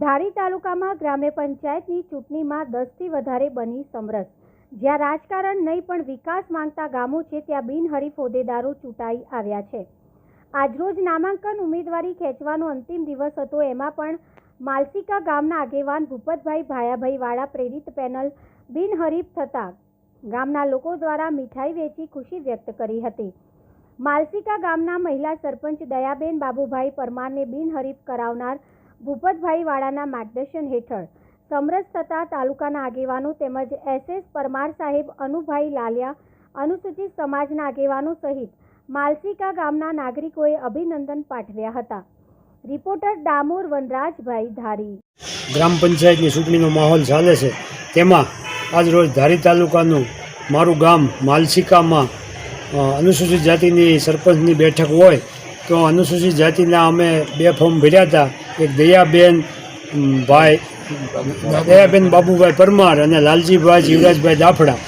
ધારી તાલુકામાં ગ્રામ્ય પંચાયતની ચૂંટણીમાં દસથી વધારે બની સમરસ. જ્યાં રાજકારણ નહીં પણ વિકાસ માંગતા ગામો છે ત્યાં બિનહરીફ હોદ્દેદારો ચૂંટાઈ આવ્યા છે. આજરોજ નામાંકન ઉમેદવારી ખેંચવાનો અંતિમ દિવસ હતો. એમાં પણ માલસિકા ગામના આગેવાન ભૂપતભાઈ ભાયાભાઈ વાળા પ્રેરિત પેનલ બિનહરીફ થતાં ગામના લોકો દ્વારા મીઠાઈ વેચી ખુશી વ્યક્ત કરી હતી. માલસિકા ગામના મહિલા સરપંચ દયાબેન બાબુભાઈ પરમારને બિનહરીફ કરાવનાર ભૂપતભાઈ વાળાના માર્ગદર્શન હેઠળ સમરસ થતા તાલુકાના આગેવાનો તેમજ એસએસ પરમાર સાહેબ, અનુભાઈ લાલિયા, અનુસૂચિત સમાજના આગેવાનો સહિત માલસિકા ગામના નાગરિકોએ અભિનંદન પાઠવ્યા હતા. રિપોર્ટર ડામોર વનરાજભાઈ ધારી. ગ્રામ પંચાયતની ચૂંટણીનો માહોલ ચાલે છે. તેમાં આજ રોજ ધારી તાલુકાનું મારું ગામ માલસિકામાં અનુસૂચિત જાતિની સરપંચની બેઠક હોય તો અનુસૂચિત જાતિના અમે બે ફોર્મ ભર્યા હતા. એક દયાબેન ભાઈ, દયાબેન બાબુભાઈ પરમાર અને લાલજીભાઈ જીવરાજભાઈ દાફડા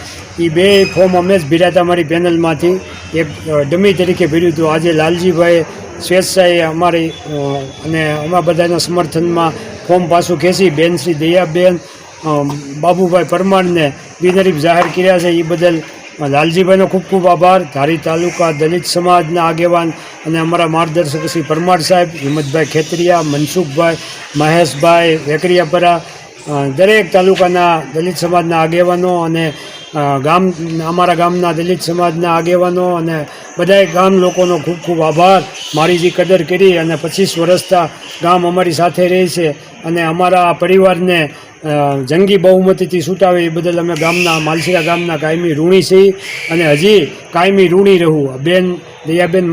એ બે ફોર્મ અમે જ ભીડ્યા હતા અમારી પેનલમાંથી. એક ડમી તરીકે ભીડ્યું હતું. આજે લાલજીભાઈ સ્વેચ્છાએ અમારી અને અમારા બધાના સમર્થનમાં ફોર્મ પાછું ખેંચી. બેન શ્રી દયાબેન બાબુભાઈ પરમારને બિનરીફ જાહેર કર્યા છે. એ બદલ લાલજીભાઈનો ખૂબ ખૂબ આભાર. ધારી તાલુકા દલિત સમાજના આગેવાન અને અમારા માર્ગદર્શક શ્રી પરમાર સાહેબ, હિંમતભાઈ ખેતરિયા, મનસુખભાઈ, મહેશભાઈ વેકરિયાપરા દરેક તાલુકાના દલિત સમાજના આગેવાનો અને ગામ, અમારા ગામના દલિત સમાજના આગેવાનો અને બધાય ગામ લોકોનો ખૂબ ખૂબ આભાર. મારી જે કદર કરી અને પચીસ વર્ષતા ગામ અમારી સાથે રહે છે અને અમારા પરિવારને જંગી બહુમતીથી છૂટાવે એ બદલ અમે ગામના માલસીરા ગામના કાયમી ઋણી છીએ અને હજી કાયમી ઋણી રહું. બેન, દયાબેન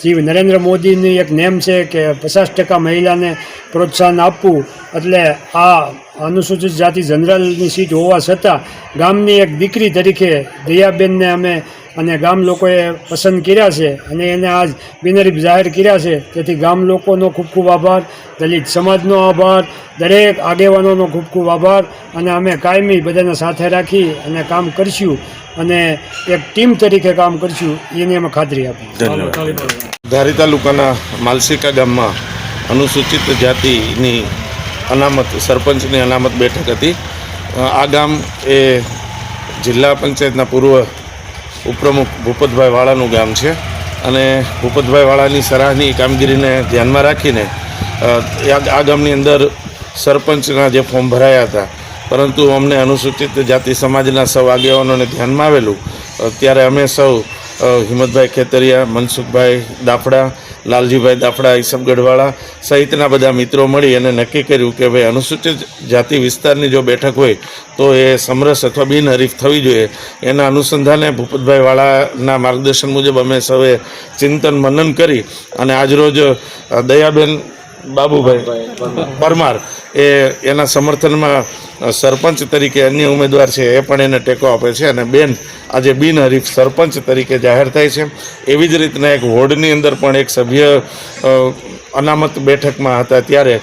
શ્રી નરેન્દ્ર મોદીની એક નેમ છે કે પચાસ ટકા મહિલાને પ્રોત્સાહન આપવું. એટલે આ અનુસૂચિત જાતિ જનરલની સીટ હોવા છતાં ગામની એક દીકરી તરીકે દયાબેનને અમે અને ગામ લોકોએ પસંદ કર્યા છે અને એને આજ બિનરીફ જાહેર કર્યા છે. તેથી ગામ લોકોનો ખૂબ ખૂબ આભાર દલિત સમાજનો આભાર દરેક આગેવાનોનો ખૂબ ખૂબ આભાર અને અમે કાયમી બધાને સાથે રાખી અને કામ કરશું અને એક ટીમ તરીકે કામ કરશું એની અમે ખાતરી આપી ધન્યવાદ. ધારી તાલુકાના માલસિકા ગામમાં અનુસૂચિત જાતિની અનામત સરપંચની અનામત બેઠક હતી. આ ગામ એ જિલ્લા પંચાયતના પૂર્વ ઉપપ્રમુખ ભૂપતભાઈ વાળાનું ગામ છે. અને ભૂપતભાઈ વાળાની સરાહની કામગીરીને ધ્યાનમાં રાખીને આ ગામની અંદર સરપંચના જે ફોર્મ ભરાયા હતા, પરંતુ અમને અનુસૂચિત જાતિ સમાજના સૌ આગેવાનોને ધ્યાનમાં આવેલું ત્યારે અમે સૌ હિંમતભાઈ ખેતરિયા, મનસુખભાઈ દાફડા, લાલજીભાઈ દાફડા ઈસબગઢવાળા સહિતના બધા મિત્રો મળી અને નક્કી કર્યું કે ભાઈ અનુસૂચિત જાતિ વિસ્તારની જો બેઠક હોય તો એ સમરસ અથવા બિનહરીફ થવી જોઈએ. એના અનુસંધાને ભૂપતભાઈ વાળાના માર્ગદર્શન મુજબ અમે સૌએ ચિંતન મનન કરી અને આજરોજ દયાબેન બાબુભાઈ પરમાર. એ એના સમર્થનમાં સરપંચ તરીકે અન્ય ઉમેદવાર છે એ પણ એને ટેકો આપે છે અને બેન આજે બિનહરીફ સરપંચ તરીકે જાહેર થાય છે. એવી જ રીતના એક વોર્ડની અંદર પણ એક સભ્ય અનામત બેઠકમાં હતા ત્યારે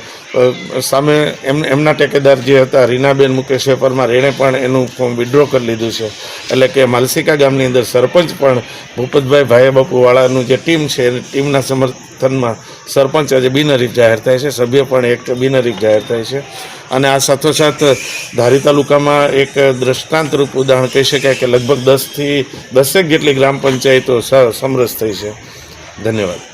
સામે એમ, એમના ટેકેદાર જે હતા, રીનાબેન મુકેશ પરમાર એણે પણ એનું ફોર્મ વિડ્રો કરી લીધું છે. એટલે કે માલસિકા ગામની અંદર સરપંચ પણ ભૂપતભાઈ ભાઈ બાપુવાળાનું જે ટીમ છે, એ ટીમના સમર્થનમાં સરપંચ આજે બિનહરીફ જાહેર થાય છે. સભ્ય પણ એક બિનહરીફ જાહેર થાય છે. અને આ સાથોસાથ ધારી તાલુકામાં એક દ્રષ્ટાંતરૂપ ઉદાહરણ કહી શકાય કે લગભગ દસથી દસેક જેટલી ગ્રામ પંચાયતો સમરસ થઈ છે. ધન્યવાદ.